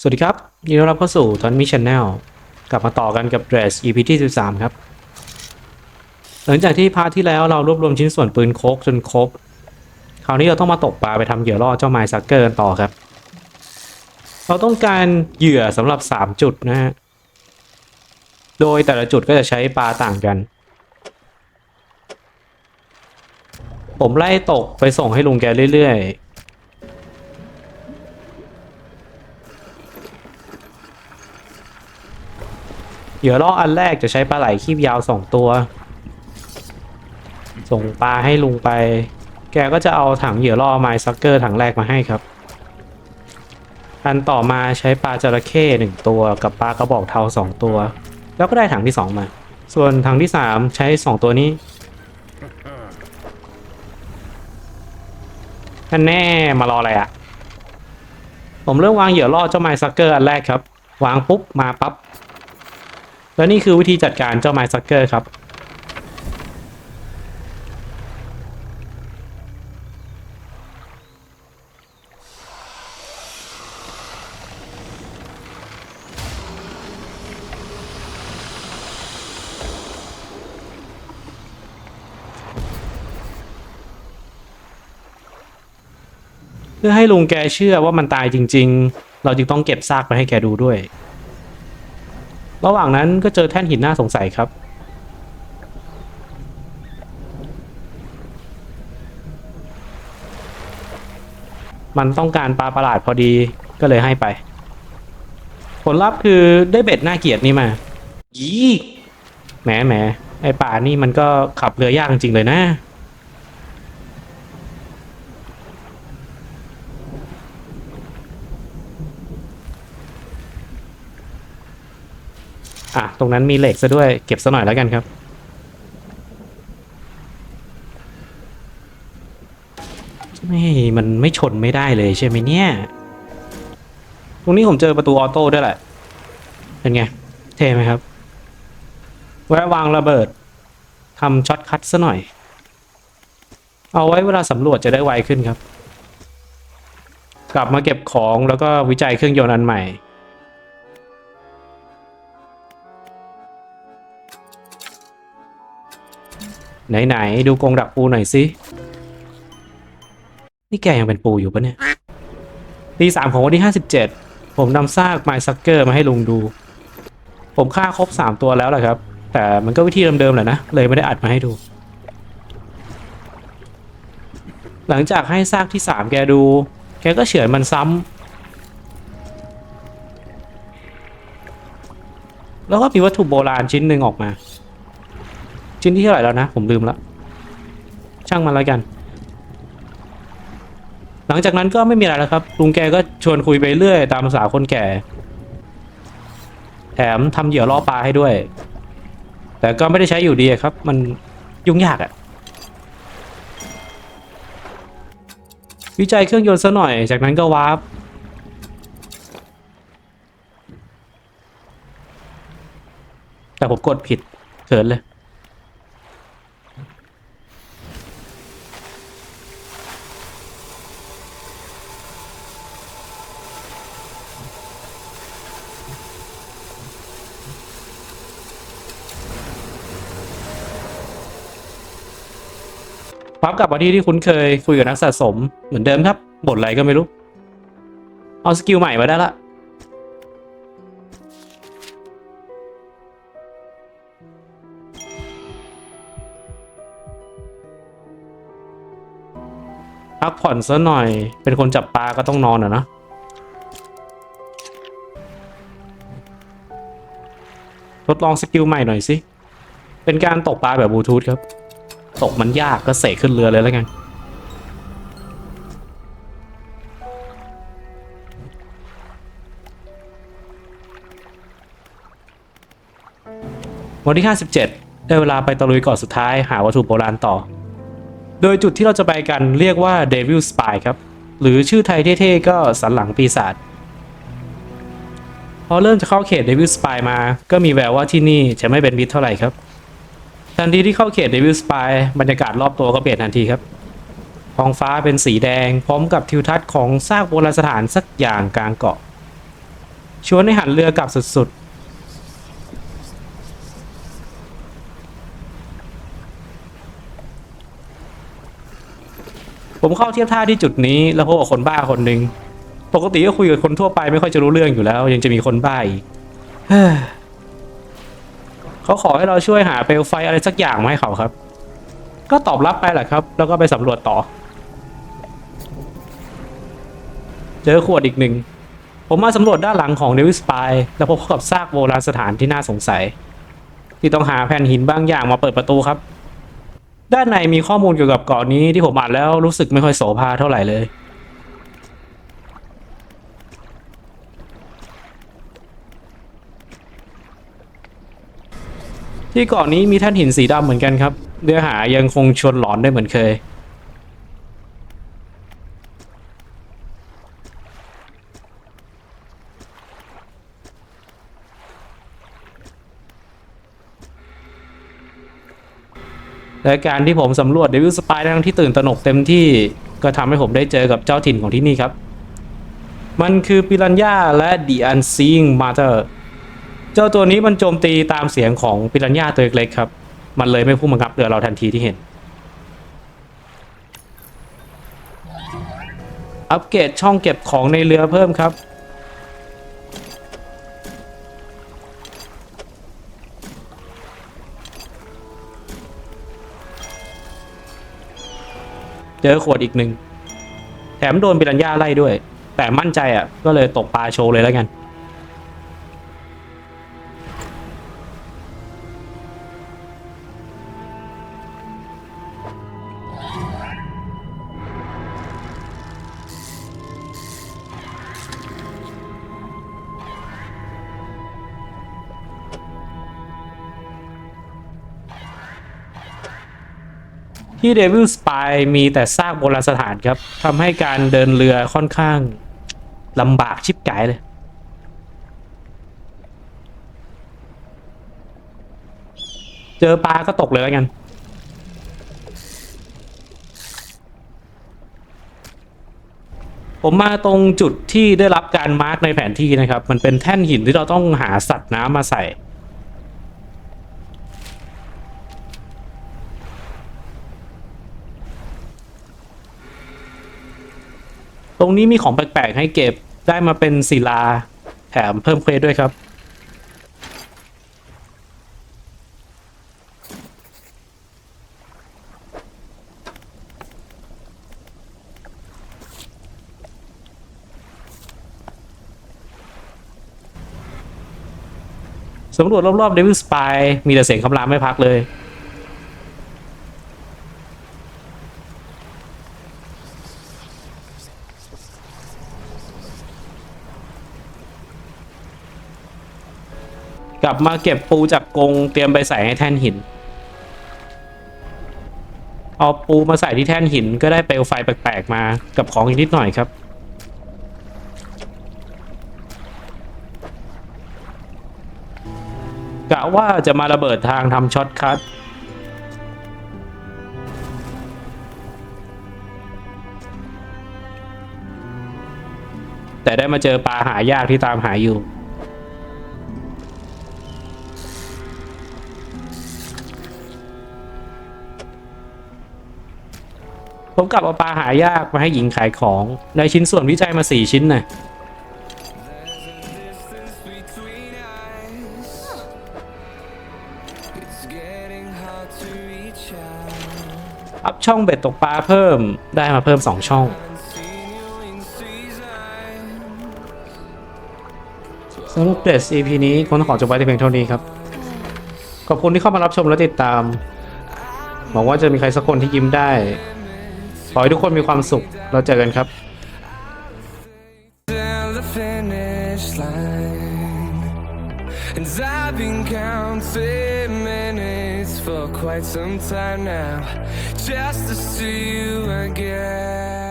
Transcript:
สวัสดีครับยินดีต้อนรับเข้าสู่ทอนมิชชันแนลกลับมาต่อกันกับ Dress EP ที่ 13 ครับ หลังจากที่พาร์ทที่แล้วเรารวบรวมชิ้นส่วนปืนโคกจนครบ คราวนี้เราต้องมาตกปลาไปทำเหยื่อล่อเจ้าไมซักเกอร์กันต่อครับ เราต้องการเหยื่อสำหรับ 3 จุดนะฮะ โดยแต่ละจุดก็จะใช้ปลาต่างกัน ผมไล่ตกไปส่งให้ลุงแกเรื่อยๆ เหยื่อล่ออันแรกจะใช้ปลาไหลคีบยาวสองตัว ส่งปลาให้ลุงไป แกก็จะเอาถังเหยื่อล่อไมซักเกอร์ถังแรกมาให้ครับ อันต่อมาใช้ปลาจระเข้หนึ่งตัวกับปลากระบอกเทาสองตัว แล้วก็ได้ถังที่สองมา ส่วนถังที่สามใช้สองตัวนี้อันแน่มารออะไรอะ่ะ ผมเริ่มวางเหยื่อล่อเจ้าไมซักเกอร์อันแรกครับ วางปุ๊บมาปั๊บ แล้วนี่คือวิธีจัดการเจ้าไม้ซักเกอร์ครับเพื่อให้ลุงแกเชื่อว่ามันตายจริง ๆ เราจึงต้องเก็บซากไปให้แกดูด้วย ระหว่างนั้นก็เจอแท่นหินน่าสงสัยครับ มันต้องการปลาประหลาดพอดีก็เลยให้ไป ผลลัพธ์คือได้เบ็ดน่าเกลียดนี่มายี่แหมแหมไอป่านี่มันก็ขับเรือยากจริงๆเลยนะ ตรงนั้นมีเหล็กซะด้วยเก็บซะหน่อยแล้วกันครับ ไม่มันไม่ชนไม่ได้เลยใช่ไหมเนี่ย ตรงนี้ผมเจอประตูออโต้ด้วยแหละ เป็นไง เท่ไหมครับ แวะวางระเบิดทำช็อตคัทซะหน่อย เอาไว้เวลาสำรวจจะได้ไวขึ้นครับ กลับมาเก็บของแล้วก็วิจัยเครื่องยนต์อันใหม่ ไหนๆดูกรงดักปูหน่อยสิ นี่แกยังเป็นปูอยู่ปะเนี่ยตีสามของวันที่ห้าสิบเจ็ดผมนำซากไมซักเกอร์มาให้ลุงดู ผมฆ่าครบสามตัวแล้วแหละครับ แต่มันก็วิธีเดิมๆแหละนะ เลยไม่ได้อัดมาให้ดู หลังจากให้ซากที่สามแกดู แกก็เฉือนมันซ้ำแล้วก็มีวัตถุโบราณชิ้นหนึ่งออกมา ชิ้นที่เท่าไหร่แล้วนะ ผมลืมละช่างมันแล้วกัน หลังจากนั้นก็ไม่มีอะไรแล้วครับลุงแกก็ชวนคุยไปเรื่อยตามภาษาคนแก่ แถมทำเหยื่อล่อปลาให้ด้วย แต่ก็ไม่ได้ใช้อยู่ดีครับ มันยุ่งยากอะวิจัยเครื่องยนต์ซะหน่อย จากนั้นก็วาร์ปแต่ผมกดผิดเขินเลย ปั๊บกลับมาที่ที่คุ้นเคยคุยกับนักสะสมเหมือนเดิมครับบทอะไรก็ไม่รู้ เอาสกิลใหม่มาได้ละ พักผ่อนซะหน่อย เป็นคนจับปลาก็ต้องนอนอะนะทดลองสกิลใหม่หน่อยสิ เป็นการตกปลาแบบบลูทูธครับ ตกมันยากก็เสกขึ้นเรือเลยแล้วกันวันที่ 57 ได้เวลาไปตะลุยเกาะสุดท้ายหาวัตถุโบราณต่อ โดยจุดที่เราจะไปกันเรียกว่า Devil Spy ครับ หรือชื่อไทยเท่ๆก็สันหลังปีศาจ พอเริ่มจะเข้าเขต Devil Spy มา ก็มีแววว่าที่นี่จะไม่เป็นมิตรเท่าไหร่ครับ ทันทีที่เข้าเขต Devil Spy บรรยากาศรอบตัวก็เปลี่ยนทันทีครับท้องฟ้าเป็นสีแดงพร้อมกับทิวทัศน์ของซากโบราณสถานสักอย่างกลางเกาะ ชวนให้หันเรือกลับสุดๆ ผมเข้าเทียบท่าที่จุดนี้แล้วพบกับคนบ้าคนหนึ่ง ปกติก็คุยกับคนทั่วไปไม่ค่อยจะรู้เรื่องอยู่แล้ว ยังจะมีคนบ้าอีก เขาขอให้เราช่วยหาเปลวไฟอะไรสักอย่างมาให้เขาครับ ก็ตอบรับไปแหละครับ แล้วก็ไปสำรวจต่อ เจอขวดอีกหนึ่ง ผมมาสำรวจด้านหลังของเดวิสปายแล้วพบกับซากโบราณสถานที่น่าสงสัย ที่ต้องหาแผ่นหินบางอย่างมาเปิดประตูครับ ด้านในมีข้อมูลเกี่ยวกับเกาะนี้ที่ผมอ่านแล้วรู้สึกไม่ค่อยโสภาเท่าไหร่เลย ที่เกาะนนี้มีแท่านหินสีดำเหมือนกันครับเนื้อหายังคงชวนหลอนได้เหมือนเคย และการที่ผมสำรวจเดวิลสปายทั้งที่ตื่นตระหนกเต็มที่ก็ทำให้ผมได้เจอกับเจ้าถิ่นของที่นี่ครับ มันคือปิรันย่าและ The Unseen Mother เจ้าตัวนี้มันโจมตีตามเสียงของปิรันย่าตัวเล็กๆครับ มันเลยไม่พุ่งมางับเรือเราทันทีที่เห็น อัปเกรดช่องเก็บของในเรือเพิ่มครับ เจอขวดอีกหนึ่ง แถมโดนปิรันย่าไล่ด้วย แต่มั่นใจอะ ก็เลยตกปลาโชว์เลยแล้วกัน ที่เดวิลสปายมีแต่ซากโบราณสถานครับทำให้การเดินเรือค่อนข้างลำบากชิบกายเลย เจอปลาก็ตกเลยแล้วกันผมมาตรงจุดที่ได้รับการมาร์กในแผนที่นะครับ มันเป็นแท่นหินที่เราต้องหาสัตว์น้ำมาใส่ ตรงนี้มีของแปลกๆให้เก็บได้มาเป็นศิลาแถมเพิ่มเควสด้วยครับ สำรวจรอบๆเดวิลสปายมีแต่เสียงคำรามไม่พักเลย กลับมาเก็บปูจากกรงเตรียมไปใส่ให้แท่นหิน เอาปูมาใส่ที่แท่นหินก็ได้เปลวไฟแปลกๆมากับของอีกนิดหน่อยครับ กะว่าจะมาระเบิดทางทำช็อตคัทแต่ได้มาเจอปลาหายากที่ตามหาอยู่ ผมกลับเอาปลาหายากมาให้หญิงขายของได้ชิ้นส่วนวิจัยมาสี่ชิ้นน่ะอัพช่องเบ็ดตกปลาเพิ่มได้มาเพิ่ม2ช่องสำหรับเดส EP นี้คงต้องขอจบไว้แต่เพียงเท่านี้ครับ ขอบคุณที่เข้ามารับชมและติดตามหวังว่าจะมีใครสักคนที่ยิ้มได้ ขอให้ทุกคนมีความสุข เราเจอกันครับ And I've been counting minutes for quite some time now. Just to see you again.